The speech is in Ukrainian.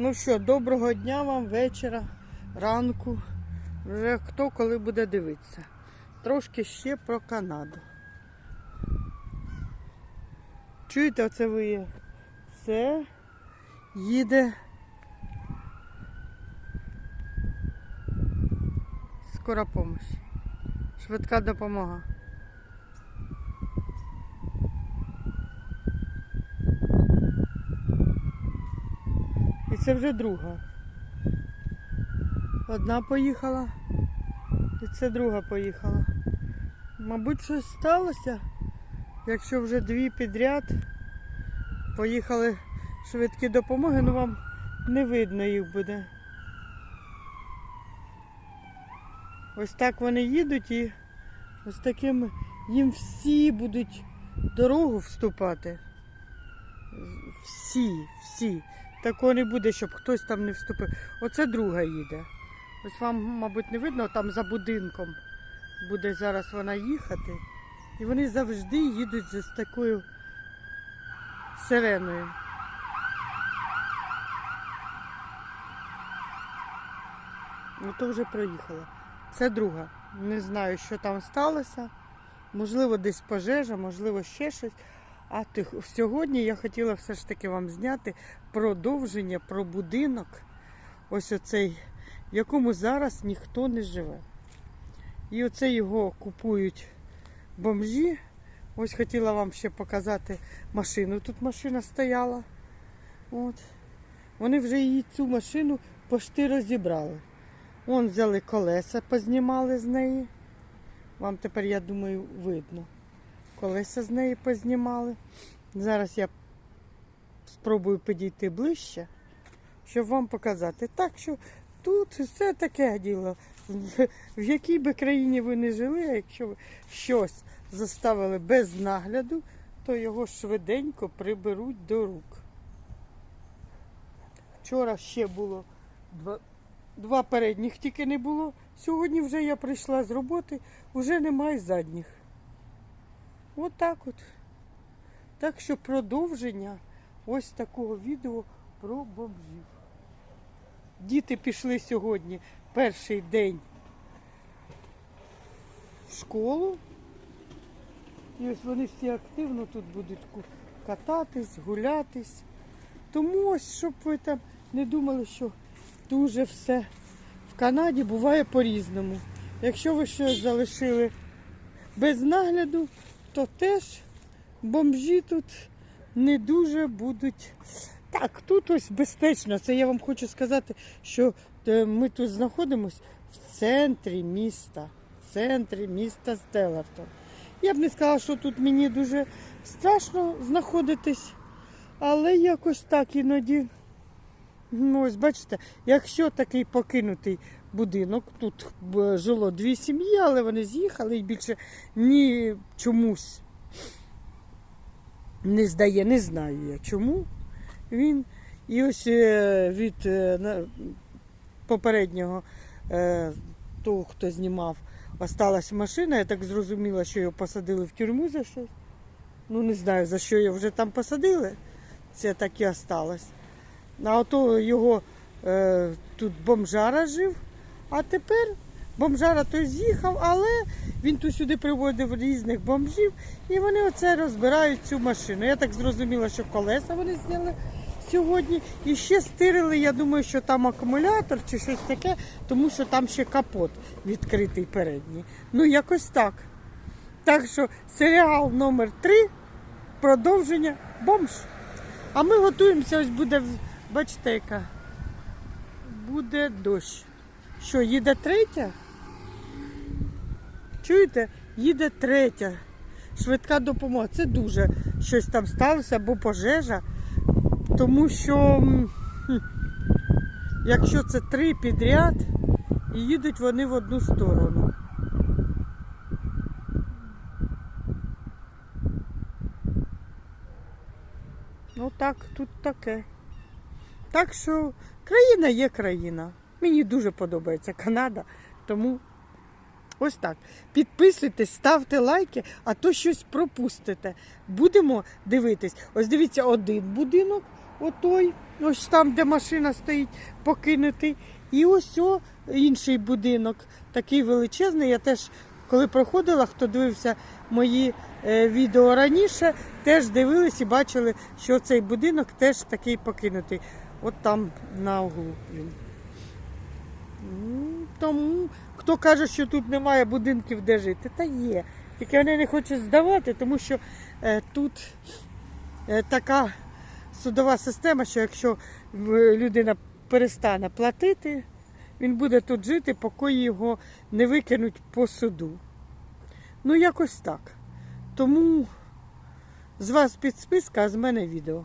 Ну що, доброго дня вам, вечора, ранку. Вже хто коли буде дивитися. Трошки ще про Канаду. Чуєте, оце ви? Це їде скора помощь. Швидка допомога. Це вже друга. Одна поїхала, і це друга поїхала. Мабуть, щось сталося, якщо вже дві підряд поїхали швидкі допомоги, ну вам не видно їх буде. Ось так вони їдуть і ось таким їм всі будуть дорогу вступати. Всі, всі. Такого не буде, щоб хтось там не вступив. Оце друга їде. Ось вам, мабуть, не видно, там за будинком буде зараз вона їхати. І вони завжди їдуть з такою сиреною. Ну то вже проїхала. Це друга. Не знаю, що там сталося. Можливо, десь пожежа, можливо, ще щось. А тих, сьогодні я хотіла все ж таки вам зняти продовження про будинок, ось оцей, в якому зараз ніхто не живе. І оце його купують бомжі. Ось хотіла вам ще показати машину. Тут машина стояла. От. Вони вже її цю машину пошти розібрали. Вон взяли колеса, познімали з неї. Вам тепер, я думаю, видно. Колеса з неї познімали. Зараз я спробую підійти ближче, щоб вам показати. Так що тут все таке діло. В якій би країні ви не жили, а якщо ви щось заставили без нагляду, то його швиденько приберуть до рук. Вчора ще було два, два передніх тільки не було. Сьогодні вже я прийшла з роботи, вже немає задніх. От так от. Так що продовження ось такого відео про бомжів. Діти пішли сьогодні перший день в школу. І ось вони всі активно тут будуть кататись, гулятись. Тому ось, щоб ви там не думали, що дуже все в Канаді буває по-різному. Якщо ви щось залишили без нагляду, то теж бомжі тут не дуже будуть. Так, тут ось безпечно. Це я вам хочу сказати, що е, ми тут знаходимося в центрі міста. В центрі міста Стеллартон. Я б не сказала, що тут мені дуже страшно знаходитись, але якось так іноді. Ну, ось бачите, якщо такий покинутий будинок, тут жило дві сім'ї, але вони з'їхали і більше ні чомусь не здає, не знаю я чому він. І ось е, від е, попереднього е, того, хто знімав, осталась машина. Я так зрозуміла, що його посадили в тюрму за щось. Ну, не знаю, за що його вже там посадили. Це так і осталось. А ото його е, тут бомжара жив, а тепер бомжара той з'їхав, але він тут сюди приводив різних бомжів, і вони оце розбирають цю машину. Я так зрозуміла, що колеса вони зняли сьогодні. І ще стирили, я думаю, що там акумулятор чи щось таке, тому що там ще капот відкритий передній. Ну, якось так. Так що серіал номер 3 продовження бомж. А ми готуємося, ось буде, бачите, яка буде дощ. Що, їде третя? Чуєте? Їде третя. Швидка допомога. Це дуже щось там сталося або пожежа. Тому що, якщо це три підряд, і їдуть вони в одну сторону. Ну так, тут таке. Так що країна є країна. Мені дуже подобається Канада, тому ось так. Підписуйтесь, ставте лайки, а то щось пропустите. Будемо дивитись. Ось дивіться, один будинок, отой, ось там, де машина стоїть, покинутий. І ось о, інший будинок, такий величезний. Я теж, коли проходила, хто дивився мої е, відео раніше, теж дивились і бачили, що цей будинок теж такий покинутий. От там на углу він. Тому хто каже, що тут немає будинків, де жити, та є. Тільки вони не хочуть здавати, тому що е, тут е, така судова система, що якщо людина перестане платити, він буде тут жити, поки його не викинуть по суду. Ну, якось так. Тому з вас підсписка, а з мене відео.